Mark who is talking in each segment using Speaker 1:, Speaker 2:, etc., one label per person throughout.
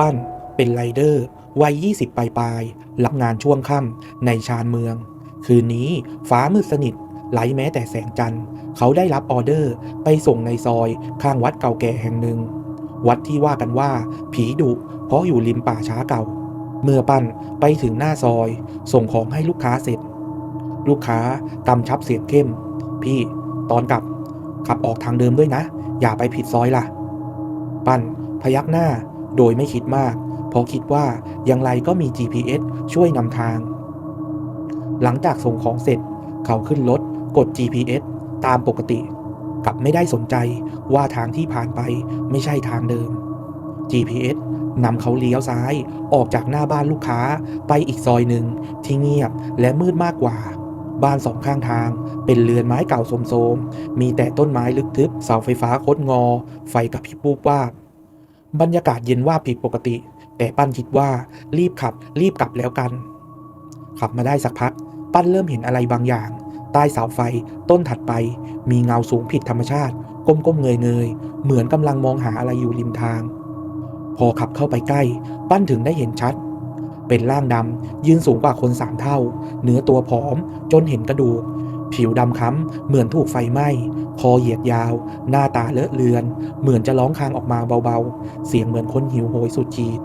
Speaker 1: ปั้น เป็นไรเดอร์ วัย 20 ปลายๆรับงานช่วงค่ำในชานเมือง คืนนี้ฟ้ามืดสนิทไหลแม้แต่แสงจันทร์เขาได้รับออเดอร์ไปส่งในซอยข้างวัดเก่าแก่แห่งหนึ่ง วัดที่ว่ากันว่า ผีดุเพราะอยู่ริมป่าช้าเก่า เมื่อปั้นไปถึงหน้าซอย ส่งของให้ลูกค้าเสร็จ ลูกค้ากำชับเสียงเข้ม พี่ตอนกลับขับออกทางเดิมด้วยนะ อย่าไปผิดซอยล่ะ ปั้นพยักหน้า โดยไม่คิดมาก เพราะคิดว่าอย่างไรก็มี GPS ช่วยนำทาง หลังจากส่งของเสร็จ เขาขึ้นรถกด GPS ตามปกติ กลับไม่ได้สนใจว่าทางที่ผ่านไปไม่ใช่ทางเดิม GPS นำเขาเลี้ยวซ้ายออกจากหน้าบ้านลูกค้าไปอีกซอยหนึ่งที่เงียบและมืดมากกว่า บ้านสองข้างทางเป็นเรือนไม้เก่าโสมๆ มีแต่ต้นไม้ลึกทึบเสาไฟฟ้าคดงอ ไฟกับพิบปูบวาบ บรรยากาศเย็นว่าผิดปกติ แต่ปั้นคิดว่ารีบขับ รีบกลับแล้วกัน ขับมาได้สักพัก ปั้นเริ่มเห็นอะไรบางอย่าง ใต้เสาไฟต้นถัดไป มีเงาสูงผิดธรรมชาติ ก้มๆเงยๆเหมือนกำลังมองหาอะไรอยู่ริมทาง พอขับเข้าไปใกล้ ปั้นถึงได้เห็นชัด เป็นร่างดำยืนสูงกว่าคนสามเท่า เนื้อตัวผอมจนเห็นกระดูก ผิวดำค้ำเหมือนถูกไฟไหม้ คอเหยียดยาว หน้าตาเลอะเลือน เหมือนจะร้องคางออกมาเบาๆ เสียงเหมือนคนหิวโหยสุดขีด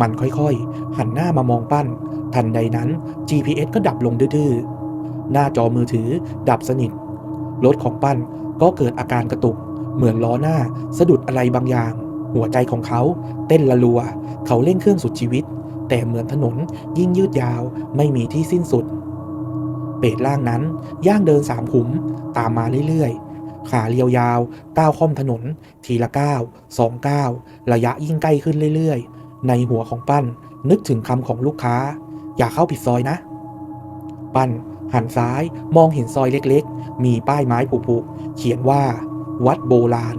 Speaker 1: มันค่อยๆ หันหน้ามามองปั้น ทันใดนั้น GPS ก็ดับลงดื้อๆ หน้าจอมือถือดับสนิท รถของปั้นก็เกิดอาการกระตุก เหมือนล้อหน้าสะดุดอะไรบางอย่าง หัวใจของเขาเต้นละลัว เขาเร่งเครื่องสุดชีวิต แต่เหมือนถนนยิ่งยืดยาวไม่มีที่สิ้นสุด เปรตล่างนั้นย่างเดินสามขุมตามมาเรื่อยๆ ขาเรียวยาวก้าวค่อมถนน ทีละก้าวสองก้าวระยะยิ่งใกล้ขึ้นเรื่อยๆ ในหัวของปั้นนึกถึงคำของลูกค้า อย่าเข้าผิดซอยนะ ปั้นหันซ้ายมองเห็นซอยเล็กๆ มีป้ายไม้ผุๆเขียนว่า วัดโบราณ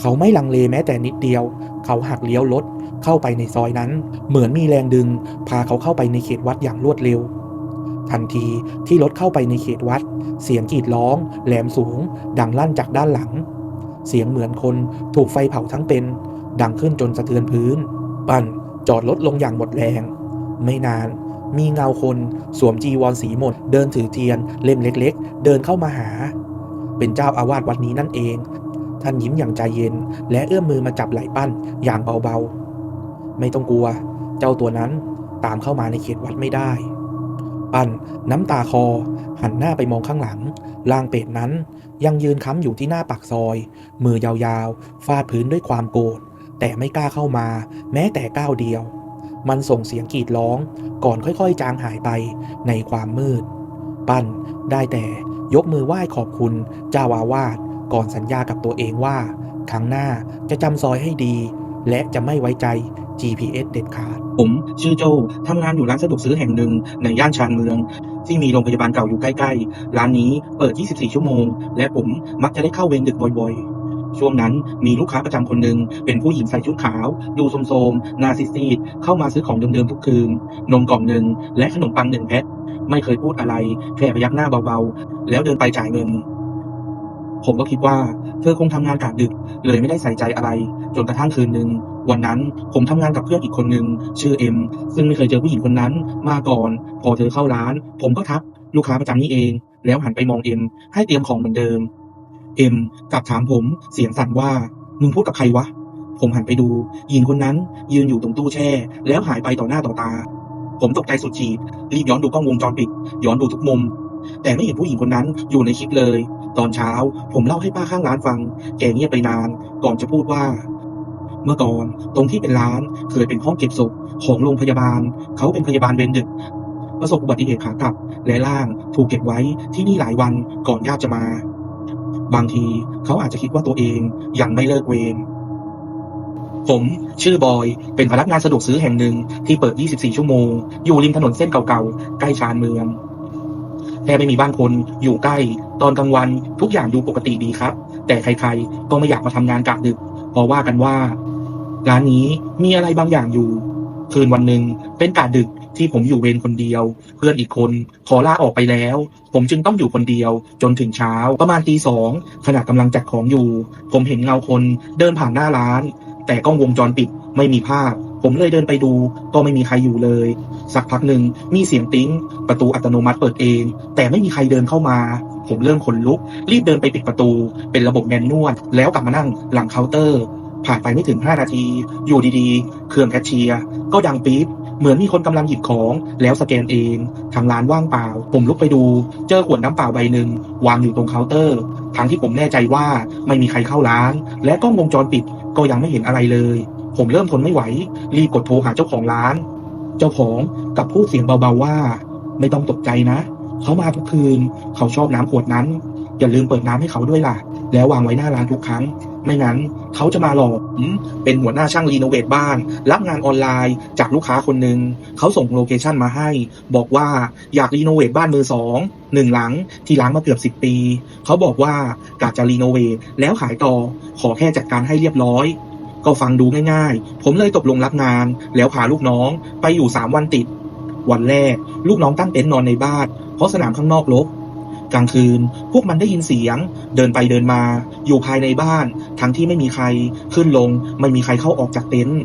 Speaker 1: เขาไม่ลังเลแม้แต่นิดเดียว เขาหักเลี้ยวรถเข้าไปในซอยนั้น เหมือนมีแรงดึง พาเขาเข้าไปในเขตวัดอย่างรวดเร็ว ทันทีที่รถเข้าไปในเขตวัด เสียงกรีดร้อง แหลมสูง ดังลั่นจากด้านหลัง เสียงเหมือนคนถูกไฟเผาทั้งเป็น ดังขึ้นจนสะเทือนพื้น ปั้นจอดรถลงอย่างหมดแรง ไม่นานมีเงาคนสวมจีวรสีหมด เดินถือเทียนเล่มเล็ก ๆ เดินเข้ามาหา เป็นเจ้าอาวาสวัดนี้นั่นเอง ท่านยิ้มอย่างใจเย็น และเอื้อมมือมาจับไหล่ปั้นอย่างเบาๆ ไม่ต้องกลัว เจ้าตัวนั้นตามเข้ามาในเขตวัดไม่ได้ ปั้นน้ำตาคอ หันหน้าไปมองข้างหลังร่างเป็ดนั้นยังยืนค้ำอยู่ที่หน้าปากซอย มือยาวๆ ฟาดพื้นด้วยความโกรธ แต่ไม่กล้าเข้ามา แม้แต่ก้าวเดียว มันส่งเสียงกรีดร้อง ก่อนค่อยๆ จางหายไปในความมืด ปั้นได้แต่ยกมือไหว้ขอบคุณเจ้าอาวาส ก่อนสัญญากับตัวเองว่า ครั้งหน้าจะจำซอยให้ดี และจะไม่ไว้ใจ GPS เด็ดขาด
Speaker 2: ผม ชื่อโจทำงานอยู่ร้านสะดวกซื้อแห่งหนึ่งในย่านชานเมือง ที่มีโรงพยาบาลเก่าอยู่ใกล้ๆ ร้านนี้เปิด 24 ชั่วโมง และผมมักจะได้เข้าเวรดึกบ่อยๆช่วงนั้นมีลูกค้าประจำคนหนึ่งเป็นผู้หญิงใส่ชุดขาว ดูโทรมๆนาซีดๆเข้ามาซื้อของเดิมๆทุกคืน นมกล่องหนึ่งและขนมปังหนึ่งแพ็คไม่เคยพูดอะไร แค่พยักหน้าเบาๆ แล้วเดินไปจ่ายเงิน ผมก็คิดว่าเธอคงทำงานกะดึก เลยไม่ได้ใส่ใจอะไร จนกระทั่งคืนหนึ่งวันนั้นผมทำงานกับเพื่อนอีกคนหนึ่งชื่อเอ็มซึ่งไม่เคยเจอผู้หญิงคนนั้นมาก่อน พอเธอเข้าร้าน ผมก็ทักลูกค้าประจำนี่เอง แล้วหันไปมองเอ็มให้เตรียมของเหมือนเดิมเอ็มกลับถามผมเสียงสั่นว่ามึงพูดกับใครวะ ผมหันไปดูหญิงคนนั้นยืนอยู่ตรงตู้แช่ แล้วหายไปต่อหน้าต่อตา ผมตกใจสุดขีดรีบย้อนดูกล้องวงจรปิด ย้อนดูทุกมุม แต่ไม่เห็นผู้หญิงคนนั้นอยู่ในคลิปเลย ตอนเช้าผมเล่าให้ป้าข้างร้านฟัง แกเงียบไปนาน ก่อนจะพูดว่า เมื่อก่อนตรงที่เป็นร้านเคยเป็นห้องเก็บศพของโรงพยาบาล เขาเป็นพยาบาลเวรดึกประสบอุบัติเหตุขากลับ และร่างถูกเก็บไว้ที่นี่หลายวันก่อนญาติจะมา บางทีเขาอาจจะคิดว่าตัวเองยังไม่เลิกเวรผมชื่อบอย เป็นพนักงานสะดวกซื้อแห่งหนึ่งที่เปิด 24 ชั่วโมง อยู่ริมถนนเส้นเก่าๆ ใกล้ชานเมือง แค่ไม่มีบ้านคน อยู่ใกล้ ตอนกลางวันทุกอย่างดูปกติดีครับ แต่ใครๆ ก็ไม่อยากมาทำงานกะดึกเพราะว่ากันว่า ร้านนี้มีอะไรบางอย่างอยู่ คืนวันหนึ่งเป็นกะดึกที่ผมอยู่เวรคนเดียว เพื่อนอีกคนขอลาออกไปแล้ว ผมจึงต้องอยู่คนเดียว จนถึงเช้า ประมาณตีสองขณะกำลังจัดของอยู่ ผมเห็นเงาคนเดินผ่านหน้าร้าน แต่กล้องวงจรปิดไม่มีภาพ ผมเลยเดินไปดูก็ไม่มีใครอยู่เลย สักพักหนึ่งมีเสียงติ้ง ประตูอัตโนมัติเปิดเอง แต่ไม่มีใครเดินเข้ามา ผมเริ่มขนลุก รีบเดินไปปิดประตู เป็นระบบแมนนวลแล้วกลับมานั่งหลังเคาน์เตอร์ ผ่านไปไม่ถึง 5 นาที อยู่ดีๆ เครื่องแคชเชียร์ก็ดังปี๊บเหมือนมีคนกำลังหยิบของแล้วสแกนเองทางร้านว่างเปล่า ผมลุกไปดู เจอขวดน้ำเปล่าใบหนึ่งวางอยู่ตรงเคาน์เตอร์ ทั้งที่ผมแน่ใจว่าไม่มีใครเข้าร้าน และกล้องวงจรปิดก็ยังไม่เห็นอะไรเลย ผมเริ่มทนไม่ไหว รีบกดโทรหาเจ้าของร้าน เจ้าของกับพูดเสียงเบาๆว่า ไม่ต้องตกใจนะเขามาทุกคืน เขาชอบน้ำขวดนั้น อย่าลืมเปิดน้ำให้เขาด้วยล่ะ แล้ววางไว้หน้าร้านทุกครั้ง ไม่งั้นเขาจะมาหลอกเป็นหัวหน้าช่างรีโนเวทบ้าน รับงานออนไลน์จากลูกค้าคนหนึ่งเขาส่งโลเคชันมาให้ บอกว่าอยากรีโนเวทบ้านมือสองหนึ่งหลังที่ล้างมาเกือบสิบปี เขาบอกว่ากะจะรีโนเวทแล้วขายต่อขอแค่จัดการให้เรียบร้อย ก็ฟังดูง่ายๆ ผมเลยตกลงรับงาน แล้วพาลูกน้องไปอยู่สามวันติด วันแรก ลูกน้องตั้งเต็นท์นอนในบ้านเพราะสนามข้างนอกรกกลางคืน พวกมันได้ยินเสียง เดินไปเดินมา อยู่ภายในบ้าน ทั้งที่ไม่มีใครขึ้นลง ไม่มีใครเข้าออกจากเต็นท์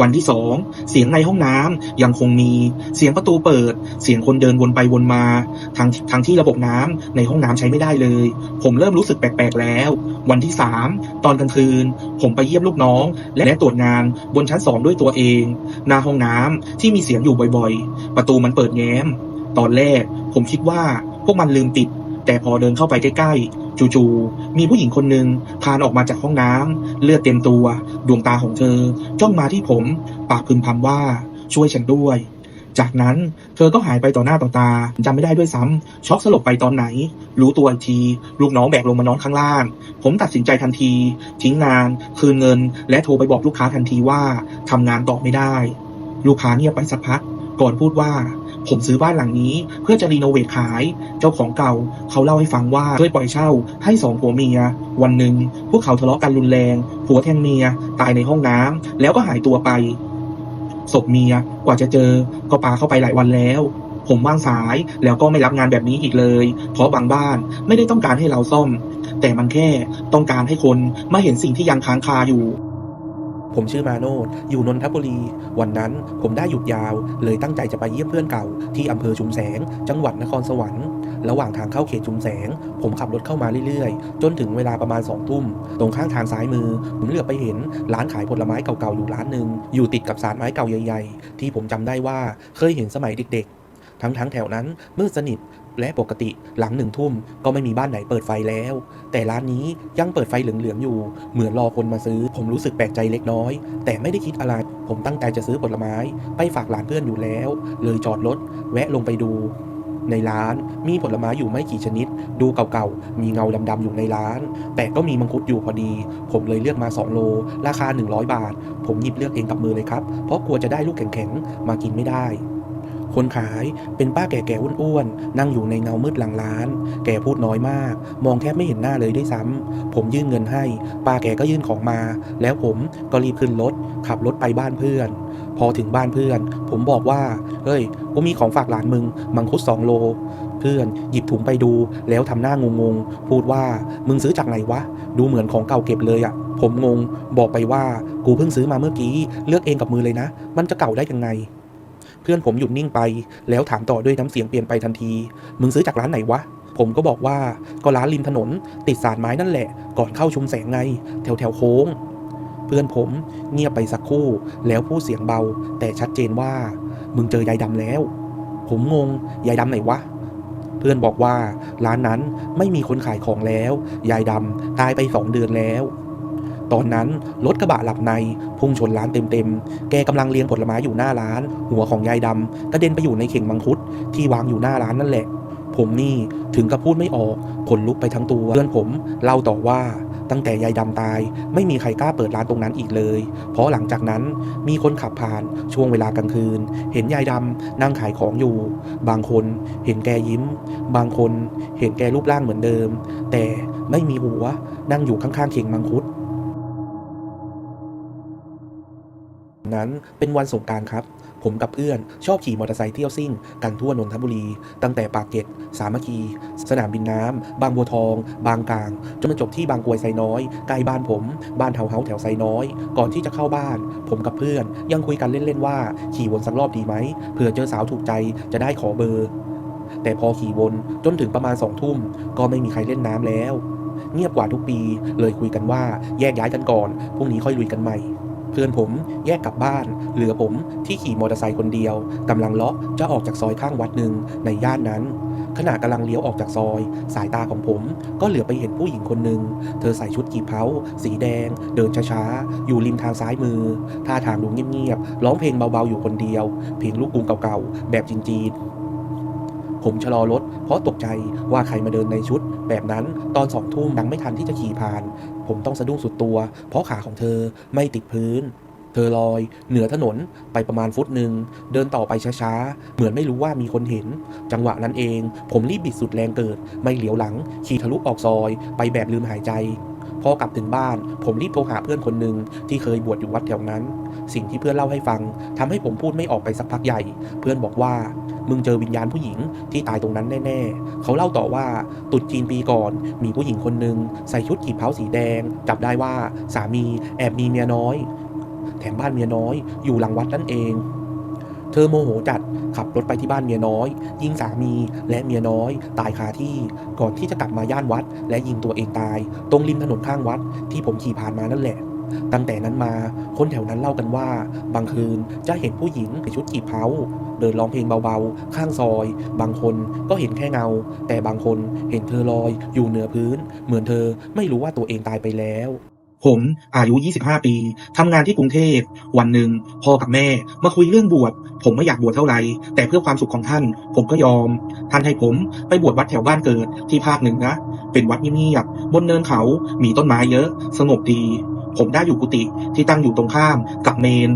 Speaker 2: วันที่สองเสียงในห้องน้ำยังคงมีเสียงประตูเปิด เสียงคนเดินวนไปวนมาทั้งทั้งที่ระบบน้ำในห้องน้ำใช้ไม่ได้เลย ผมเริ่มรู้สึกแปลกๆแล้ว วันที่สามตอนกลางคืน ผมไปเยี่ยมลูกน้อง และตรวจงานบนชั้นสองด้วยตัวเองหน้าห้องน้ำที่มีเสียงอยู่บ่อยๆ ประตูมันเปิดแง้ม ตอนแรกผมคิดว่าพวกมันลืมปิด แต่พอเดินเข้าไปใกล้ๆ จู่ๆมีผู้หญิงคนหนึ่งคลานออกมาจากห้องน้ำเลือดเต็มตัว ดวงตาของเธอ จ้องมาที่ผม ปากพึมพำว่าช่วยฉันด้วย จากนั้นเธอก็หายไปต่อหน้าต่อตาจำไม่ได้ด้วยซ้ำช็อกสลบไปตอนไหน รู้ตัวอีกที ลูกน้องแบกลงมานอนข้างล่าง ผมตัดสินใจทันที ทิ้งงาน คืนเงิน และโทรไปบอกลูกค้าทันทีว่าทำงานต่อไม่ได้ ลูกค้าเงียบไปสักพัก ก่อนพูดว่า ผมซื้อบ้านหลังนี้ เพื่อจะรีโนเวทขาย เจ้าของเก่า เขาเล่าให้ฟังว่าเคยปล่อยเช่า ให้สองผัวเมีย วันหนึ่งพวกเขาทะเลาะกันรุนแรง ผัวแทงเมีย ตายในห้องน้ำแล้วก็หายตัวไป ศพเมียกว่าจะเจอ ก็ปาเข้าไปหลายวันแล้ว ผมว่างสายแล้วก็ไม่รับงานแบบนี้อีกเลย เพราะบางบ้านไม่ได้ต้องการให้เราซ่อม แต่มันแค่ต้องการให้คนมาเห็นสิ่งที่ยังค้างคาอยู่
Speaker 1: ผมชื่อมาโนดอยู่นนทบุรี วันนั้นผมได้หยุดยาว เลยตั้งใจจะไปเยี่ยมเพื่อนเก่า ที่อำเภอชุมแสง จังหวัดนครสวรรค์ ระหว่างทางเข้าเขตชุมแสง ผมขับรถเข้ามาเรื่อยๆ จนถึงเวลาประมาณสองทุ่ม ตรงข้างทางซ้ายมือ ผมเหลือบไปเห็น ร้านขายผลไม้เก่าๆอยู่ร้านหนึ่ง อยู่ติดกับสารไม้เก่าใหญ่ ๆ ที่ผมจำได้ว่าเคยเห็นสมัยเด็กๆ ทั้งๆแถวนั้นมืดสนิท และปกติหลังหนึ่งทุ่มก็ไม่มีบ้านไหนเปิดไฟแล้ว แต่ร้านนี้ยังเปิดไฟเหลืองๆอยู่ เหมือนรอคนมาซื้อ ผมรู้สึกแปลกใจเล็กน้อย แต่ไม่ได้คิดอะไร ผมตั้งใจจะซื้อผลไม้ ไปฝากหลานเพื่อนอยู่แล้ว เลยจอดรถแวะลงไปดูในร้านมีผลไม้อยู่ไม่กี่ชนิด ดูเก่าๆ มีเงาดำๆอยู่ในร้าน แต่ก็มีมังคุดอยู่พอดี ผมเลยเลือกมา 2 โล ราคา 100 บาท ผมหยิบเลือกเองกับมือเลยครับ เพราะกลัวจะได้ลูกแข็งๆ มากินไม่ได้ คนขายเป็นป้าแก่ๆอ้วนๆนั่งอยู่ในเงามืดหลังร้าน แกพูดน้อยมาก มองแทบไม่เห็นหน้าเลยด้วยซ้ำผมยื่นเงินให้ ป้าแกก็ยื่นของมา แล้วผมก็รีบขึ้นรถขับรถไปบ้านเพื่อน พอถึงบ้านเพื่อน ผมบอกว่า เฮ้ยกูมีของฝากหลานมึง มังคุดสองโล เพื่อนหยิบถุงไปดู แล้วทำหน้างงๆ พูดว่ามึงซื้อจากไหนวะ ดูเหมือนของเก่าเก็บเลยอะ่ะผมงง บอกไปว่า กูเพิ่งซื้อมาเมื่อกี้ เลือกเองกับมือเลยนะ มันจะเก่าได้ยังไง พื่อนผมหยุดนิ่งไป แล้วถามต่อด้วยน้ำเสียงเปลี่ยนไปทันที มึงซื้อจากร้านไหนวะ ผมก็บอกว่าก็ร้านริมถนน ติดสารไม้นั่นแหละ ก่อนเข้าชุมแสงไง แถวแถวโค้ง เพื่อนผมเงียบไปสักครู่ แล้วพูดเสียงเบา แต่ชัดเจนว่า มึงเจอยายดำแล้ว ผมงงยายดำไหนวะเพื่อนบอกว่าร้านนั้นไม่มีคนขายของแล้ว ยายดำตายไปสองเดือนแล้ว ตอนนั้นรถกระบะหลับในพุ่งชนร้านเต็มๆ แกกำลังเรียงผลไม้อยู่หน้าร้าน หัวของยายดำกระเด็นไปอยู่ในเข่งมังคุดที่วางอยู่หน้าร้านนั่นแหละ ผมนี่ถึงกับพูดไม่ออกขนลุกไปทั้งตัวเพื่อนผมเล่าต่อว่าตั้งแต่ยายดำตายไม่มีใครกล้าเปิดร้านตรงนั้นอีกเลย เพราะหลังจากนั้นมีคนขับผ่านช่วงเวลากลางคืน เห็นยายดำนั่งขายของอยู่ บางคนเห็นแกยิ้ม บางคนเห็นแกรูปร่างเหมือนเดิม แต่ไม่มีหัวนั่งอยู่ข้างๆเข่งมังคุด นั้นเป็นวันสงการครับ ผมกับเพื่อนชอบขี่มอเตอร์ไซค์เที่ยวซิ่ง กันทั่วนนทบุรี ตั้งแต่ปากเกร็ด สามัคคี สนามบินน้ำ บางบัวทอง บางกลาง จนมาจบที่บางกรวยไซน้อย ใกล้บ้านผม บ้านเทาวน์เฮาแถวไซน้อย ก่อนที่จะเข้าบ้าน ผมกับเพื่อนยังคุยกันเล่นๆว่า ขี่วนสักรอบดีไหม เผื่อเจอสาวถูกใจจะได้ขอเบอร์ แต่พอขี่วนจนถึงประมาณสองทุ่มก็ไม่มีใครเล่นน้ำแล้ว เงียบกว่าทุกปี เลยคุยกันว่าแยกย้ายกันก่อน พรุ่งนี้ค่อยลุยกันใหม่ เพื่อนผมแยกกลับบ้าน เหลือผมที่ขี่มอเตอร์ไซค์คนเดียวกำลังเลาะจะออกจากซอยข้างวัดหนึ่งในย่านนั้น ขณะกำลังเลี้ยวออกจากซอย สายตาของผมก็เหลือไปเห็นผู้หญิงคนหนึ่งเธอใส่ชุดกีบเผาสีแดง เดินช้าๆ อยู่ริมทางซ้ายมือ ท่าทางดูเงียบๆร้องเพลงเบาๆอยู่คนเดียว เพลงลูกกรุงเก่าๆ แบบจีนๆ ผมชะลอรถ เพราะตกใจว่าใครมาเดินในชุด แบบนั้นตอนสองทุ่มยังไม่ทันที่จะขี่ผ่าน ผมต้องสะดุ้งสุดตัว เพราะขาของเธอไม่ติดพื้นเธอลอย เหนือถนนไปประมาณฟุตหนึ่ง เดินต่อไปช้าๆ เหมือนไม่รู้ว่ามีคนเห็น จังหวะนั้นเอง ผมรีบบิดสุดแรงเกิด ไม่เหลียวหลัง ขี่ทะลุออกซอย ไปแบบลืมหายใจ พอกลับถึงบ้าน ผมรีบโทรหาเพื่อนคนหนึ่งที่เคยบวชอยู่วัดแถวนั้น สิ่งที่เพื่อนเล่าให้ฟังทำให้ผมพูดไม่ออกไปสักพักใหญ่ เพื่อนบอกว่ามึงเจอวิญญาณผู้หญิงที่ตายตรงนั้นแน่ ๆ เขาเล่าต่อว่าตุดจีนปีก่อน มีผู้หญิงคนหนึ่งใส่ชุดกีบเผาสีแดง จับได้ว่าสามีแอบมีเมียน้อย แถมบ้านเมียน้อยอยู่หลังวัดนั่นเอง เธอโมโหจัด ขับรถไปที่บ้านเมียน้อย ยิงสามีและเมียน้อย ตายคาที่ ก่อนที่จะกลับมาย่านวัด และยิงตัวเองตาย ตรงริมถนนข้างวัด ที่ผมขี่ผ่านมานั่นแหละ ตั้งแต่นั้นมาคนแถวนั้นเล่ากันว่า บางคืนจะเห็นผู้หญิงในชุดกีบเผาเดินร้องเพลงเบาๆ ข้างซอย บางคนก็เห็นแค่เงา แต่บางคนเห็นเธอลอยอยู่เหนือพื้น เหมือนเธอไม่รู้ว่าตัวเองตายไปแล้ว
Speaker 2: ผมอายุ 25 ปี ทำงานที่กรุงเทพ วันหนึ่งพ่อกับแม่ มาคุยเรื่องบวช ผมไม่อยากบวชเท่าไหร่ แต่เพื่อความสุขของท่าน ผมก็ยอม ท่านให้ผมไปบวชวัดแถวบ้านเกิดที่ภาคหนึ่งนะเป็นวัดเงียบๆบนเนินเขา มีต้นไม้เยอะ สงบดี ผมได้อยู่กุฏิที่ตั้งอยู่ตรงข้ามกับเมน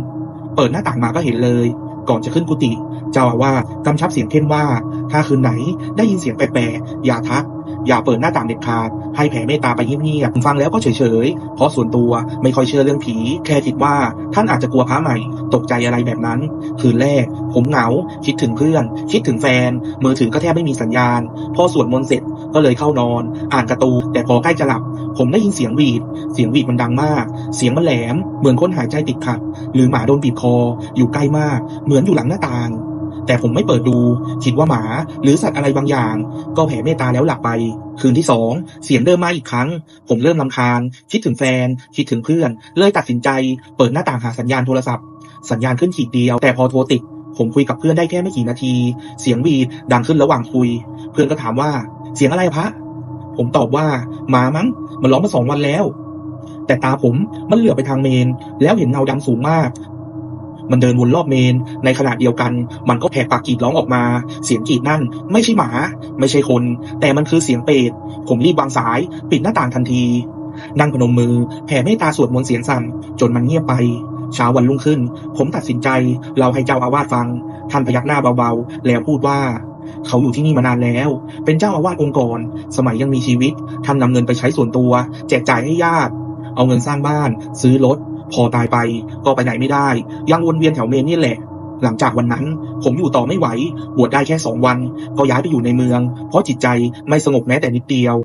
Speaker 2: เปิดหน้าต่างมาก็เห็นเลย ก่อนจะขึ้นกุฏิเจ้าอาวาสกำชับเสียงเข้มว่า ถ้าคืนไหนได้ยินเสียงแปลกๆอย่าทัก อย่าเปิดหน้าต่างเด็ดขาด ให้แผ่เมตตาไปเงียบๆฟังแล้วก็เฉยๆ เพราะส่วนตัวไม่ค่อยเชื่อเรื่องผี แค่คิดว่าท่านอาจจะกลัวพระใหม่ ตกใจอะไรแบบนั้น คืนแรก ผมเหงา คิดถึงเพื่อน คิดถึงแฟน มือถือก็แทบไม่มีสัญญาณ พอสวดมนต์เสร็จก็เลยเข้านอน อ่านกร์ตูแต่พอใกล้จะหลับ ผมได้ยินเสียงหวีด เสียงหวีดมันดังมาก เสียงมันแหลม เหมือนคนหายใจติดขัด หรือหมาโดนบีบคอ อยู่ใกล้มาก เหมือนอยู่หลังหน้าต่าง แต่ผมไม่เปิดดู คิดว่าหมา หรือสัตว์อะไรบางอย่าง ก็แผ่เมตตาแล้วหลับไป คืนที่สองเสียงเดิมมาอีกครั้ง ผมเริ่มลำคาญ คิดถึงแฟน คิดถึงเพื่อน เลยตัดสินใจ เปิดหน้าต่างหาสัญญาณโทรศัพท์ สัญญาณขึ้นขีดเดียว แต่พอโทรติด ผมคุยกับเพื่อนได้แค่ไม่กี่นาที เสียงวีดดังขึ้นระหว่างคุย เพื่อนก็ถามว่า เสียงอะไรพระ ผมตอบว่าหมามั้ง มันร้องมาสองวันแล้วแต่ตาผมมันเหลือบไปทางเมน แล้วเห็นเงาดำสูงมาก มันเดินวนรอบเมน ในขณะเดียวกัน มันก็แผกปากกรีดร้องออกมา เสียงกรีดนั่น ไม่ใช่หมา ไม่ใช่คน แต่มันคือเสียงเปรตผมรีบวางสาย ปิดหน้าต่างทันที นั่งพนมมือ แผ่เมตตาสวดมนต์เสียงสั่น จนมันเงียบไป เช้าวันรุ่งขึ้น ผมตัดสินใจเล่าให้เจ้าอาวาสฟัง ท่านพยักหน้าเบาๆ แล้วพูดว่าเขาอยู่ที่นี่มานานแล้ว เป็นเจ้าอาวาสองค์กร สมัยยังมีชีวิต ท่านนำเงินไปใช้ส่วนตัว แจกจ่ายให้ญาติ เอาเงินสร้างบ้าน ซื้อรถ พอตายไปก็ไปไหนไม่ได้ ยังวนเวียนแถวเมนนี่แหละ หลังจากวันนั้น ผมอยู่ต่อไม่ไหว บวชได้แค่สองวัน ก็ย้ายไปอยู่ในเมือง เพราะจิตใจไม่สงบแม้แต่นิดเดียว